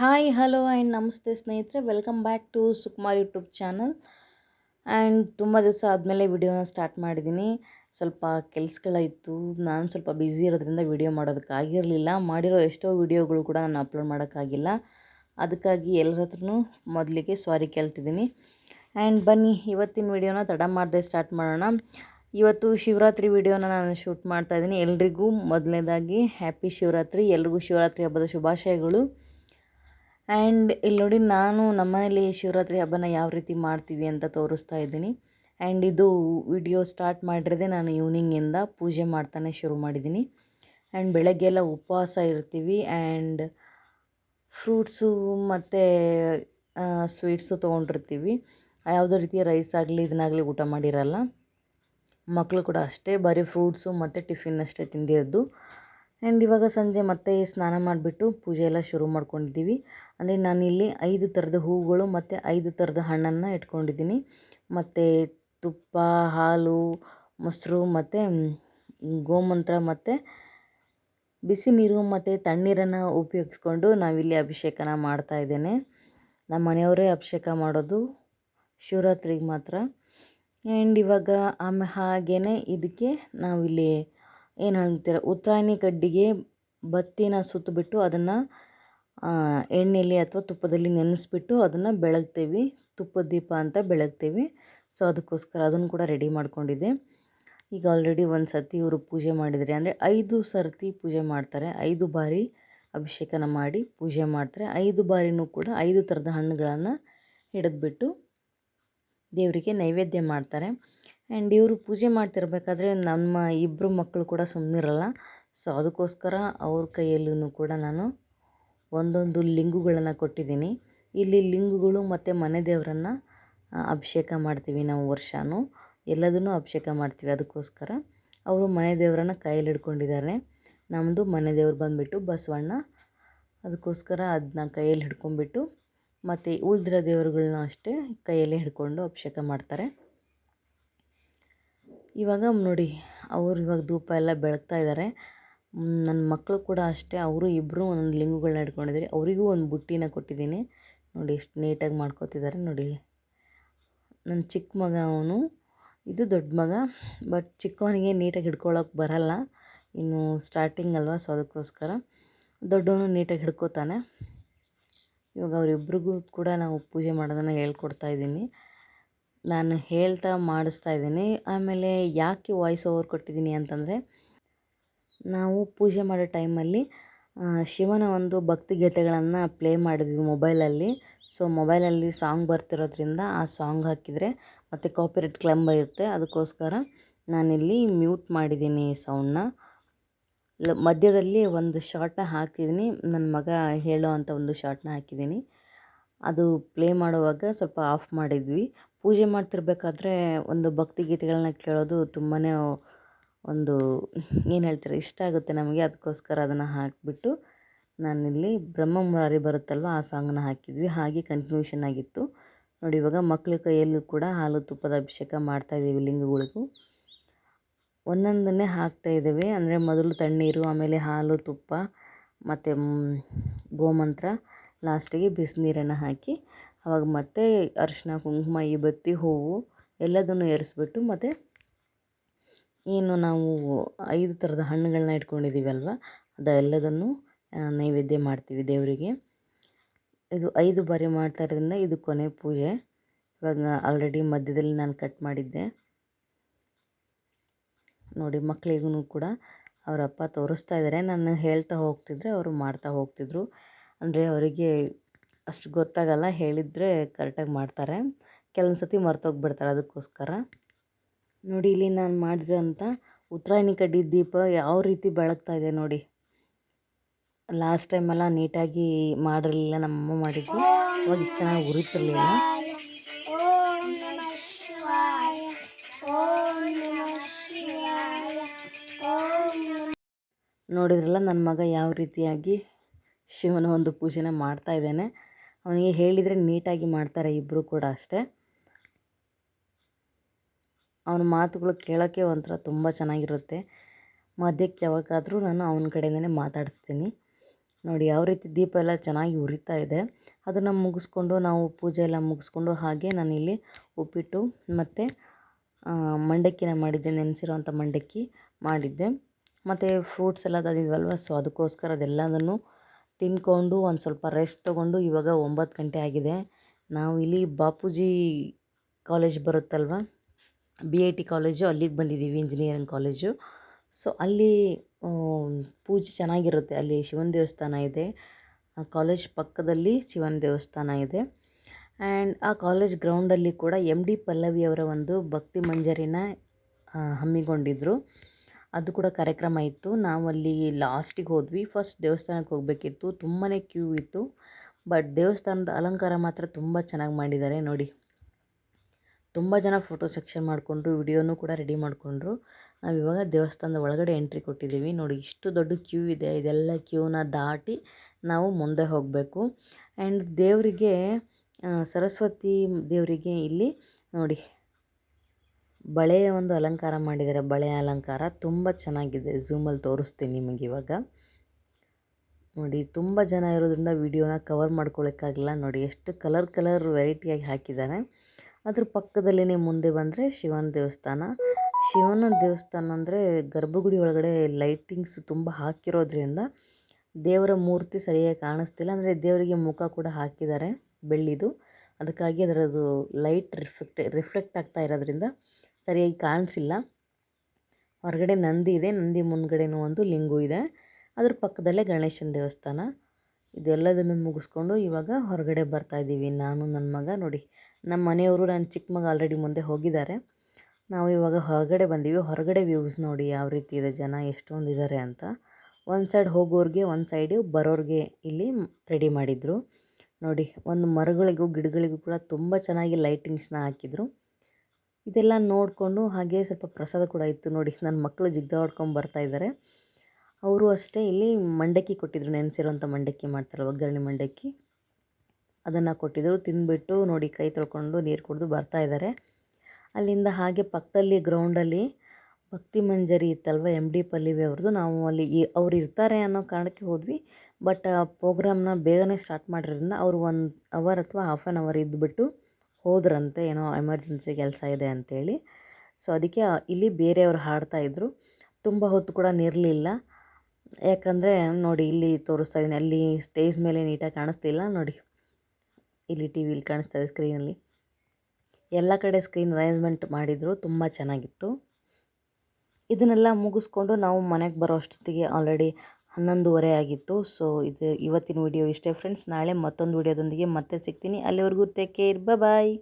Hi, hello and ನಮಸ್ತೆ ಸ್ನೇಹಿತರೆ. Welcome back to Sukumar YouTube channel. And ತುಂಬ ದಿವಸ ಆದಮೇಲೆ ವಿಡಿಯೋನ ಸ್ಟಾರ್ಟ್ ಮಾಡಿದ್ದೀನಿ. ಸ್ವಲ್ಪ ಕೆಲಸಗಳಿತ್ತು ನಾನು ಸ್ವಲ್ಪ ಬ್ಯುಸಿ ಇರೋದ್ರಿಂದ ವಿಡಿಯೋ ಮಾಡೋದಕ್ಕಾಗಿರಲಿಲ್ಲ ಮಾಡಿರೋ ಎಷ್ಟೋ ವಿಡಿಯೋಗಳು ಕೂಡ ನಾನು ಅಪ್ಲೋಡ್ ಮಾಡೋಕ್ಕಾಗಿಲ್ಲ. ಅದಕ್ಕಾಗಿ ಎಲ್ಲರ ಹತ್ರನೂ ಮೊದಲಿಗೆ ಸಾರಿ ಕೇಳ್ತಿದ್ದೀನಿ. ಆ್ಯಂಡ್ ಬನ್ನಿ, ಇವತ್ತಿನ ವಿಡಿಯೋನ ತಡ ಮಾಡದೆ ಸ್ಟಾರ್ಟ್ ಮಾಡೋಣ. ಇವತ್ತು ಶಿವರಾತ್ರಿ ವಿಡಿಯೋನ ನಾನು ಶೂಟ್ ಮಾಡ್ತಾಯಿದ್ದೀನಿ ಎಲ್ರಿಗೂ ಮೊದಲನೇದಾಗಿ ಹ್ಯಾಪಿ ಶಿವರಾತ್ರಿ. ಎಲ್ರಿಗೂ ಶಿವರಾತ್ರಿ ಹಬ್ಬದ ಶುಭಾಶಯಗಳು. ಆ್ಯಂಡ್ ಇಲ್ಲಿ ನೋಡಿ ನಾನು ನಮ್ಮನೇಲಿ ಶಿವರಾತ್ರಿ ಹಬ್ಬನ ಯಾವ ರೀತಿ ಮಾಡ್ತೀವಿ ಅಂತ ತೋರಿಸ್ತಾ ಇದ್ದೀನಿ. ಆ್ಯಂಡ್ ಇದು ವಿಡಿಯೋ ಸ್ಟಾರ್ಟ್ ಮಾಡಿರೋದೆ ನಾನು ಈವ್ನಿಂಗಿಂದ ಪೂಜೆ ಮಾಡ್ತಾನೆ ಶುರು ಮಾಡಿದ್ದೀನಿ. ಆ್ಯಂಡ್ ಬೆಳಗ್ಗೆಲ್ಲ ಉಪವಾಸ ಇರ್ತೀವಿ. ಆ್ಯಂಡ್ ಫ್ರೂಟ್ಸು ಮತ್ತು ಸ್ವೀಟ್ಸು ತೊಗೊಂಡಿರ್ತೀವಿ. ಯಾವುದೇ ರೀತಿಯ ರೈಸ್ ಆಗಲಿ ಇದನ್ನಾಗಲಿ ಊಟ ಮಾಡಿರಲ್ಲ. ಮಕ್ಕಳು ಕೂಡ ಅಷ್ಟೇ, ಬರೀ ಫ್ರೂಟ್ಸು ಮತ್ತು ಟಿಫಿನ್ ಅಷ್ಟೇ ತಿಂದಿರೋದು. ಆ್ಯಂಡ್ ಇವಾಗ ಸಂಜೆ ಮತ್ತೆ ಸ್ನಾನ ಮಾಡಿಬಿಟ್ಟು ಪೂಜೆ ಎಲ್ಲ ಶುರು ಮಾಡ್ಕೊಂಡಿದ್ದೀವಿ. ಅಂದರೆ ನಾನಿಲ್ಲಿ ಐದು ಥರದ ಹೂವುಗಳು ಮತ್ತು ಐದು ಥರದ ಹಣ್ಣನ್ನು ಇಟ್ಕೊಂಡಿದ್ದೀನಿ. ಮತ್ತು ತುಪ್ಪ, ಹಾಲು, ಮೊಸರು ಮತ್ತು ಗೋಮೂತ್ರ ಮತ್ತು ಬಿಸಿ ನೀರು ಮತ್ತು ತಣ್ಣೀರನ್ನು ಉಪಯೋಗಿಸ್ಕೊಂಡು ನಾವಿಲ್ಲಿ ಅಭಿಷೇಕನ ಮಾಡ್ತಾ ಇದ್ದೇನೆ. ನಮ್ಮ ಮನೆಯವರೇ ಅಭಿಷೇಕ ಮಾಡೋದು ಶಿವರಾತ್ರಿಗೆ ಮಾತ್ರ. ಆ್ಯಂಡ್ ಇವಾಗ ಆಮೆ ಹಾಗೇ ಇದಕ್ಕೆ ನಾವಿಲ್ಲಿ ಏನು ಹೇಳ್ತೀರ ಉತ್ತರಾಯಣಿ ಕಡ್ಡಿಗೆ ಬತ್ತಿನ ಸುತ್ತಬಿಟ್ಟು ಅದನ್ನು ಎಣ್ಣೆಯಲ್ಲಿ ಅಥವಾ ತುಪ್ಪದಲ್ಲಿ ನೆನೆಸ್ಬಿಟ್ಟು ಅದನ್ನು ಬೆಳಗ್ತೀವಿ. ತುಪ್ಪದ ದೀಪ ಅಂತ ಬೆಳಗ್ತೀವಿ. ಸೊ, ಅದಕ್ಕೋಸ್ಕರ ಅದನ್ನು ಕೂಡ ರೆಡಿ ಮಾಡಿಕೊಂಡಿದ್ದೆ. ಈಗ ಆಲ್ರೆಡಿ ಒಂದು ಸರ್ತಿ ಇವರು ಪೂಜೆ ಮಾಡಿದರೆ, ಅಂದರೆ ಐದು ಸರ್ತಿ ಪೂಜೆ ಮಾಡ್ತಾರೆ. ಐದು ಬಾರಿ ಅಭಿಷೇಕನ ಮಾಡಿ ಪೂಜೆ ಮಾಡ್ತಾರೆ. ಐದು ಬಾರಿನೂ ಕೂಡ ಐದು ಥರದ ಹಣ್ಣುಗಳನ್ನು ಹಿಡಿದ್ಬಿಟ್ಟು ದೇವರಿಗೆ ನೈವೇದ್ಯ ಮಾಡ್ತಾರೆ. ಆ್ಯಂಡ್ ಇವರು ಪೂಜೆ ಮಾಡ್ತಿರ್ಬೇಕಾದ್ರೆ ನಮ್ಮ ಇಬ್ಬರು ಮಕ್ಕಳು ಕೂಡ ಸುಮ್ಮನಿರಲ್ಲ ಸೊ, ಅದಕ್ಕೋಸ್ಕರ ಅವ್ರ ಕೈಯಲ್ಲೂ ಕೂಡ ನಾನು ಒಂದೊಂದು ಲಿಂಗುಗಳನ್ನು ಕೊಟ್ಟಿದ್ದೀನಿ. ಇಲ್ಲಿ ಲಿಂಗುಗಳು ಮತ್ತು ಮನೆ ದೇವರನ್ನು ಅಭಿಷೇಕ ಮಾಡ್ತೀವಿ ನಾವು ವರ್ಷವೂ ಎಲ್ಲದನ್ನೂ ಅಭಿಷೇಕ ಮಾಡ್ತೀವಿ. ಅದಕ್ಕೋಸ್ಕರ ಅವರು ಮನೆ ದೇವರನ್ನು ಕೈಯಲ್ಲಿ ಹಿಡ್ಕೊಂಡಿದ್ದಾರೆ. ನಮ್ಮದು ಮನೆ ದೇವ್ರು ಬಂದುಬಿಟ್ಟು ಬಸವಣ್ಣ. ಅದಕ್ಕೋಸ್ಕರ ಅದನ್ನ ಕೈಯಲ್ಲಿ ಹಿಡ್ಕೊಂಡ್ಬಿಟ್ಟು ಮತ್ತು ಉಳಿದಿರೋ ದೇವರುಗಳನ್ನ ಅಷ್ಟೇ ಕೈಯಲ್ಲಿ ಹಿಡ್ಕೊಂಡು ಅಭಿಷೇಕ ಮಾಡ್ತಾರೆ. ಇವಾಗ ನೋಡಿ, ಅವರು ಇವಾಗ ಧೂಪ ಎಲ್ಲ ಬೆಳಗ್ತಾ ಇದ್ದಾರೆ ನನ್ನ ಮಕ್ಕಳು ಕೂಡ ಅಷ್ಟೇ, ಅವರು ಇಬ್ಬರು ಒಂದೊಂದು ಲಿಂಗುಗಳನ್ನ ಹಿಡ್ಕೊಂಡಿದ್ದಾರೆ ಅವರಿಗೂ ಒಂದು ಬುಟ್ಟಿನ ಕೊಟ್ಟಿದ್ದೀನಿ. ನೋಡಿ, ಎಷ್ಟು ನೀಟಾಗಿ ಮಾಡ್ಕೋತಿದ್ದಾರೆ ನೋಡಿ. ನನ್ನ ಚಿಕ್ಕ ಮಗ ಅವನು, ಇದು ದೊಡ್ಡ ಮಗ, ಬಟ್ ಚಿಕ್ಕವನಿಗೆ ನೀಟಾಗಿ ಹಿಡ್ಕೊಳ್ಳೋಕೆ ಬರಲ್ಲ. ಇನ್ನು ಸ್ಟಾರ್ಟಿಂಗ್ ಅಲ್ವಾ ಸೊ ಅದಕ್ಕೋಸ್ಕರ ದೊಡ್ಡವನು ನೀಟಾಗಿ ಹಿಡ್ಕೋತಾನೆ. ಇವಾಗ ಅವರಿಬ್ರಿಗೂ ಕೂಡ ನಾವು ಪೂಜೆ ಮಾಡೋದನ್ನು ಹೇಳ್ಕೊಡ್ತಾ ಇದ್ದೀನಿ. ನಾನು ಹೇಳ್ತಾ ಮಾಡಿಸ್ತಾ ಇದ್ದೀನಿ. ಆಮೇಲೆ ಯಾಕೆ ವಾಯ್ಸ್ ಓವರ್ ಕೊಟ್ಟಿದ್ದೀನಿ ಅಂತಂದರೆ, ನಾವು ಪೂಜೆ ಮಾಡೋ ಟೈಮಲ್ಲಿ ಶಿವನ ಒಂದು ಭಕ್ತಿ ಗೀತೆಗಳನ್ನು ಪ್ಲೇ ಮಾಡಿದ್ವಿ ಮೊಬೈಲಲ್ಲಿ ಸೊ ಮೊಬೈಲಲ್ಲಿ ಸಾಂಗ್ ಬರ್ತಿರೋದ್ರಿಂದ ಆ ಸಾಂಗ್ ಹಾಕಿದರೆ ಮತ್ತು ಕಾಪಿರೇಟ್ ಕ್ಲೈಮ್ ಇರುತ್ತೆ ಅದಕ್ಕೋಸ್ಕರ ನಾನಿಲ್ಲಿ ಮ್ಯೂಟ್ ಮಾಡಿದ್ದೀನಿ ಸೌಂಡನ್ನ ಮಧ್ಯದಲ್ಲಿ ಒಂದು ಶಾರ್ಟ್ನ ಹಾಕಿದ್ದೀನಿ ನನ್ನ ಮಗ ಹೇಳೋ ಅಂಥ ಒಂದು ಶಾರ್ಟ್ನ ಹಾಕಿದ್ದೀನಿ. ಅದು ಪ್ಲೇ ಮಾಡುವಾಗ ಸ್ವಲ್ಪ ಆಫ್ ಮಾಡಿದ್ವಿ. ಪೂಜೆ ಮಾಡ್ತಿರ್ಬೇಕಾದ್ರೆ ಒಂದು ಭಕ್ತಿ ಗೀತೆಗಳನ್ನ ಕೇಳೋದು ತುಂಬಾ ಒಂದು ಏನು ಹೇಳ್ತಾರೆ, ಇಷ್ಟ ಆಗುತ್ತೆ ನಮಗೆ. ಅದಕ್ಕೋಸ್ಕರ ಅದನ್ನು ಹಾಕಿಬಿಟ್ಟು ನಾನಿಲ್ಲಿ ಬ್ರಹ್ಮ ಮುರಾರಿ ಬರುತ್ತಲ್ವ, ಆ ಸಾಂಗನ್ನ ಹಾಕಿದ್ವಿ. ಹಾಗೆ ಕಂಟಿನ್ಯೂಷನ್ ಆಗಿತ್ತು. ನೋಡಿ, ಇವಾಗ ಮಕ್ಕಳ ಕೈಯಲ್ಲೂ ಕೂಡ ಹಾಲು ತುಪ್ಪದ ಅಭಿಷೇಕ ಮಾಡ್ತಾಯಿದ್ದೀವಿ ಲಿಂಗಗಳಿಗೂ. ಒಂದೊಂದನ್ನೇ ಹಾಕ್ತಾ ಇದ್ದೇವೆ. ಅಂದರೆ ಮೊದಲು ತಣ್ಣೀರು, ಆಮೇಲೆ ಹಾಲು ತುಪ್ಪ, ಮತ್ತು ಗೋಮಂತ್ರ. ಲಾಸ್ಟಿಗೆ ಬಿಸಿನೀರನ್ನು ಹಾಕಿ, ಅವಾಗ ಮತ್ತೆ ಅರಿಶಿನ ಕುಂಕುಮ ಈ ಬತ್ತಿ ಹೂವು ಎಲ್ಲದನ್ನು ಏರಿಸ್ಬಿಟ್ಟು ಮತ್ತು ಏನು ನಾವು ಐದು ಥರದ ಹಣ್ಣುಗಳನ್ನ ಇಟ್ಕೊಂಡಿದ್ದೀವಲ್ವ ಅದೆಲ್ಲದನ್ನು ನೈವೇದ್ಯ ಮಾಡ್ತೀವಿ ದೇವರಿಗೆ. ಇದು ಐದು ಬಾರಿ ಮಾಡ್ತಾ ಇರೋದ್ರಿಂದ ಇದು ಕೊನೆ ಪೂಜೆ. ಇವಾಗ ಆಲ್ರೆಡಿ ಮಧ್ಯದಲ್ಲಿ ನಾನು ಕಟ್ ಮಾಡಿದ್ದೆ. ನೋಡಿ ಮಕ್ಕಳಿಗೂ ಕೂಡ, ಅವರ ಅಪ್ಪ ತೋರಿಸ್ತಾ ಇದ್ದಾರೆ ನಾನು ಹೇಳ್ತಾ ಹೋಗ್ತಿದ್ರೆ ಅವರು ಮಾಡ್ತಾ ಹೋಗ್ತಿದ್ರು. ಅಂದರೆ ಅವರಿಗೆ ಅಷ್ಟು ಗೊತ್ತಾಗಲ್ಲ, ಹೇಳಿದರೆ ಕರೆಕ್ಟಾಗಿ ಮಾಡ್ತಾರೆ. ಕೆಲವೊಂದು ಸತಿ ಮರ್ತೋಗ್ಬಿಡ್ತಾರೆ ಅದಕ್ಕೋಸ್ಕರ. ನೋಡಿ, ಇಲ್ಲಿ ನಾನು ಮಾಡಿದಂಥ ಉತ್ತರಾಯಣಿ ಕಡ್ಡಿ ದೀಪ ಯಾವ ರೀತಿ ಬೆಳಗ್ತಾ ಇದೆ ನೋಡಿ. ಲಾಸ್ಟ್ ಟೈಮೆಲ್ಲ ನೀಟಾಗಿ ಮಾಡಿರಲಿಲ್ಲ ನಮ್ಮಮ್ಮ ಮಾಡಿದ್ದು. ಅವಾಗ ಇಷ್ಟು ಚೆನ್ನಾಗಿ ಉರಿತಿರಲಿಲ್ಲ. ನೋಡಿದ್ರಲ್ಲ ನನ್ನ ಮಗ ಯಾವ ರೀತಿಯಾಗಿ ಶಿವನ ಒಂದು ಪೂಜೆನ ಮಾಡ್ತಾ ಇದ್ದೇನೆ. ಅವನಿಗೆ ಹೇಳಿದರೆ ನೀಟಾಗಿ ಮಾಡ್ತಾರೆ ಇಬ್ಬರು ಕೂಡ ಅಷ್ಟೇ. ಅವನ ಮಾತುಗಳು ಕೇಳೋಕ್ಕೆ ಒಂಥರ ತುಂಬ ಚೆನ್ನಾಗಿರುತ್ತೆ. ಮಧ್ಯಕ್ಕೆ ಯಾವಾಗಾದರೂ ನಾನು ಅವನ ಕಡೆಯಿಂದನೇ ಮಾತಾಡಿಸ್ತೀನಿ. ನೋಡಿ, ಯಾವ ರೀತಿ ದೀಪ ಎಲ್ಲ ಚೆನ್ನಾಗಿ ಉರಿತಾ ಇದೆ. ಅದನ್ನು ಮುಗಿಸ್ಕೊಂಡು ನಾವು ಪೂಜೆ ಎಲ್ಲ ಮುಗಿಸ್ಕೊಂಡು ಹಾಗೆ ನಾನಿಲ್ಲಿ ಉಪ್ಪಿಟ್ಟು ಮತ್ತು ಮಂಡಕ್ಕಿನ ಮಾಡಿದ್ದೆ, ನೆನೆಸಿರೋವಂಥ ಮಂಡಕ್ಕಿ ಮಾಡಿದ್ದೆ. ಮತ್ತು ಫ್ರೂಟ್ಸ್ ಎಲ್ಲ ತಂದಿದ್ವಲ್ವ? ಸೊ ಅದಕ್ಕೋಸ್ಕರ ಅದೆಲ್ಲದನ್ನು ತಿಂದ್ಕೊಂಡು ಒಂದು ಸ್ವಲ್ಪ ರೆಸ್ಟ್ ತೊಗೊಂಡು ಇವಾಗ ಒಂಬತ್ತು ಗಂಟೆ ಆಗಿದೆ. ನಾವು ಇಲ್ಲಿ ಬಾಪೂಜಿ ಕಾಲೇಜ್ ಬರುತ್ತಲ್ವ? ಬಿ ಐ ಟಿ ಕಾಲೇಜು ಅಲ್ಲಿಗೆ ಬಂದಿದ್ದೀವಿ ಇಂಜಿನಿಯರಿಂಗ್ ಕಾಲೇಜು ಸೊ ಅಲ್ಲಿ ಪೂಜೆ ಚೆನ್ನಾಗಿರುತ್ತೆ. ಅಲ್ಲಿ ಶಿವನ ದೇವಸ್ಥಾನ ಇದೆ. ಆ ಕಾಲೇಜ್ ಪಕ್ಕದಲ್ಲಿ ಶಿವನ ದೇವಸ್ಥಾನ ಇದೆ. ಆ್ಯಂಡ್ ಆ ಕಾಲೇಜ್ ಗ್ರೌಂಡಲ್ಲಿ ಕೂಡ ಎಂ ಡಿ ಪಲ್ಲವಿಯವರ ಒಂದು ಭಕ್ತಿ ಮಂಜರಿನ ಹಮ್ಮಿಕೊಂಡಿದ್ದರು ಅದು ಕೂಡ ಕಾರ್ಯಕ್ರಮ ಇತ್ತು. ನಾವು ಅಲ್ಲಿ ಲಾಸ್ಟಿಗೆ ಹೋದ್ವಿ. ಫಸ್ಟ್ ದೇವಸ್ಥಾನಕ್ಕೆ ಹೋಗಬೇಕಿತ್ತು. ತುಂಬಾ ಕ್ಯೂ ಇತ್ತು. ಬಟ್ ದೇವಸ್ಥಾನದ ಅಲಂಕಾರ ಮಾತ್ರ ತುಂಬ ಚೆನ್ನಾಗಿ ಮಾಡಿದ್ದಾರೆ. ನೋಡಿ. ತುಂಬ ಜನ ಫೋಟೋ ಸೆಕ್ಷನ್ ಮಾಡಿಕೊಂಡ್ರು. ವಿಡಿಯೋನೂ ಕೂಡ ರೆಡಿ ಮಾಡಿಕೊಂಡ್ರು. ನಾವು ಇವಾಗ ದೇವಸ್ಥಾನದ ಒಳಗಡೆ ಎಂಟ್ರಿ ಕೊಟ್ಟಿದ್ದೀವಿ. ನೋಡಿ, ಇಷ್ಟು ದೊಡ್ಡ ಕ್ಯೂ ಇದೆ. ಇದೆಲ್ಲ ಕ್ಯೂನ ದಾಟಿ ನಾವು ಮುಂದೆ ಹೋಗಬೇಕು. ಆ್ಯಂಡ್ ದೇವರಿಗೆ ಸರಸ್ವತಿ ದೇವರಿಗೆ ಇಲ್ಲಿ ನೋಡಿ ಬಳೆಯ ಒಂದು ಅಲಂಕಾರ ಮಾಡಿದ್ದಾರೆ. ಬಳೆಯ ಅಲಂಕಾರ ತುಂಬ ಚೆನ್ನಾಗಿದೆ. ಝೂಮಲ್ಲಿ ತೋರಿಸ್ತೀನಿ ನಿಮಗೆ ಇವಾಗ. ನೋಡಿ, ತುಂಬ ಜನ ಇರೋದ್ರಿಂದ ವಿಡಿಯೋನ ಕವರ್ ಮಾಡ್ಕೊಳ್ಳೋಕ್ಕಾಗಲ್ಲ ನೋಡಿ, ಎಷ್ಟು ಕಲರ್ ಕಲರ್ ವೆರೈಟಿಯಾಗಿ ಹಾಕಿದ್ದಾರೆ. ಅದ್ರ ಪಕ್ಕದಲ್ಲೇ ಮುಂದೆ ಬಂದರೆ ಶಿವನ ದೇವಸ್ಥಾನ. ಶಿವನ ದೇವಸ್ಥಾನ ಅಂದರೆ ಗರ್ಭಗುಡಿ ಒಳಗಡೆ ಲೈಟಿಂಗ್ಸ್ ತುಂಬ ಹಾಕಿರೋದ್ರಿಂದ ದೇವರ ಮೂರ್ತಿ ಸರಿಯಾಗಿ ಕಾಣಿಸ್ತಿಲ್ಲ. ಅಂದರೆ ದೇವರಿಗೆ ಮುಖ ಕೂಡ ಹಾಕಿದ್ದಾರೆ ಬೆಳ್ಳಿದು. ಅದಕ್ಕಾಗಿ ಅದರದ್ದು ಲೈಟ್ ರಿಫ್ಲೆಕ್ಟ್ ರಿಫ್ಲೆಕ್ಟ್ ಆಗ್ತಾ ಇರೋದ್ರಿಂದ ಸರಿಯಾಗಿ ಕಾಣಿಸಿಲ್ಲ. ಹೊರಗಡೆ ನಂದಿ ಇದೆ. ನಂದಿ ಮುಂದ್ಗಡೆನೂ ಒಂದು ಲಿಂಗು ಇದೆ. ಅದ್ರ ಪಕ್ಕದಲ್ಲೇ ಗಣೇಶನ ದೇವಸ್ಥಾನ. ಇದೆಲ್ಲದನ್ನು ಮುಗಿಸ್ಕೊಂಡು ಇವಾಗ ಹೊರಗಡೆ ಬರ್ತಾ ಇದ್ದೀವಿ. ನಾನು ನನ್ನ ಮಗ, ನೋಡಿ ನಮ್ಮ ಮನೆಯವರು ನನ್ನ ಚಿಕ್ಕ ಮಗ ಆಲ್ರೆಡಿ ಮುಂದೆ ಹೋಗಿದ್ದಾರೆ. ನಾವು ಇವಾಗ ಹೊರಗಡೆ ಬಂದೀವಿ. ಹೊರಗಡೆ ವ್ಯೂಸ್ ನೋಡಿ ಯಾವ ರೀತಿ ಇದೆ ಜನ, ಎಷ್ಟೊಂದು ಇದ್ದಾರೆ ಅಂತ. ಒಂದು ಸೈಡ್ ಹೋಗೋರಿಗೆ, ಒಂದು ಸೈಡು ಬರೋರಿಗೆ ಇಲ್ಲಿ ರೆಡಿ ಮಾಡಿದರು. ನೋಡಿ, ಒಂದು ಮರಗಳಿಗೂ, ಗಿಡಗಳಿಗೂ ಕೂಡ ತುಂಬ ಚೆನ್ನಾಗಿ ಲೈಟಿಂಗ್ಸ್ನ ಹಾಕಿದರು. ಇದೆಲ್ಲ ನೋಡಿಕೊಂಡು ಹಾಗೆ ಸ್ವಲ್ಪ ಪ್ರಸಾದ ಕೂಡ ಇತ್ತು ನೋಡಿ. ನನ್ನ ಮಕ್ಕಳು ಜಿಗ್ದಾಡ್ಕೊಂಡು ಬರ್ತಾ ಇದ್ದಾರೆ ಅವರು ಅಷ್ಟೇ ಇಲ್ಲಿ ಮಂಡಕ್ಕಿ ಕೊಟ್ಟಿದ್ರು. ನೆನೆಸಿರೋಂಥ ಮಂಡಕ್ಕಿ ಮಾಡ್ತಾರೆ ಒಗ್ಗರಣೆ ಮಂಡಕ್ಕಿ. ಅದನ್ನು ಕೊಟ್ಟಿದ್ದರು ತಿಂದುಬಿಟ್ಟು ನೋಡಿ ಕೈ ತೊಳ್ಕೊಂಡು ನೀರು ಕುಡಿದು ಬರ್ತಾ ಇದ್ದಾರೆ ಅಲ್ಲಿಂದ ಹಾಗೆ ಪಕ್ಕದಲ್ಲಿ ಗ್ರೌಂಡಲ್ಲಿ ಭಕ್ತಿ ಮಂಜರಿ ಇತ್ತಲ್ವ ಎಂ ಡಿ ಪಲ್ಲಿವಿ ಅವ್ರದ್ದು ನಾವು ಅಲ್ಲಿ ಅವ್ರು ಇರ್ತಾರೆ ಅನ್ನೋ ಕಾರಣಕ್ಕೆ ಹೋದ್ವಿ. ಬಟ್ ಆ ಪ್ರೋಗ್ರಾಮ್ನ ಬೇಗನೆ ಸ್ಟಾರ್ಟ್ ಮಾಡಿರೋದ್ರಿಂದ ಅವರು ಒಂದು ಅವರ್ ಅಥವಾ ಹಾಫ್ ಆನ್ ಅವರ್ ಇದ್ದುಬಿಟ್ಟು ಹೋದ್ರಂತೆ ಏನೋ ಎಮರ್ಜೆನ್ಸಿ ಕೆಲಸ ಇದೆ ಅಂತೇಳಿ. ಸೊ ಅದಕ್ಕೆ ಇಲ್ಲಿ ಬೇರೆಯವರು ಹಾಡ್ತಾಯಿದ್ರು ತುಂಬ ಹೊತ್ತು ಕೂಡ ನಿರಲಿಲ್ಲ. ಯಾಕಂದರೆ ನೋಡಿ ಇಲ್ಲಿ ತೋರಿಸ್ತಾ ಇದ್ದೀನಿ. ಅಲ್ಲಿ ಸ್ಟೇಜ್ ಮೇಲೆ ನೀಟಾಗಿ ಕಾಣಿಸ್ತಿಲ್ಲ. ನೋಡಿ ಇಲ್ಲಿ ಟಿ ವಿಲಿ ಕಾಣಿಸ್ತಾ ಇದೆ ಸ್ಕ್ರೀನಲ್ಲಿ ಎಲ್ಲ ಕಡೆ ಸ್ಕ್ರೀನ್ ಅರೇಂಜ್ಮೆಂಟ್ ಮಾಡಿದರು. ತುಂಬ ಚೆನ್ನಾಗಿತ್ತು. ಇದನ್ನೆಲ್ಲ ಮುಗಿಸ್ಕೊಂಡು ನಾವು ಮನೆಗೆ ಬರೋ ಅಷ್ಟೊತ್ತಿಗೆ ಆಲ್ರೆಡಿ ಹನ್ನೊಂದುವರೆ ಆಗಿತ್ತು. ಸೊ ಇದು ಇವತ್ತಿನ ವಿಡಿಯೋ ಇಷ್ಟೇ ಫ್ರೆಂಡ್ಸ್ ನಾಳೆ ಮತ್ತೊಂದು ವಿಡಿಯೋದೊಂದಿಗೆ ಮತ್ತೆ ಸಿಗ್ತೀನಿ. ಅಲ್ಲಿವರೆಗೂ ಟೇಕ್ ಕೇರ್ ಬಾಯ್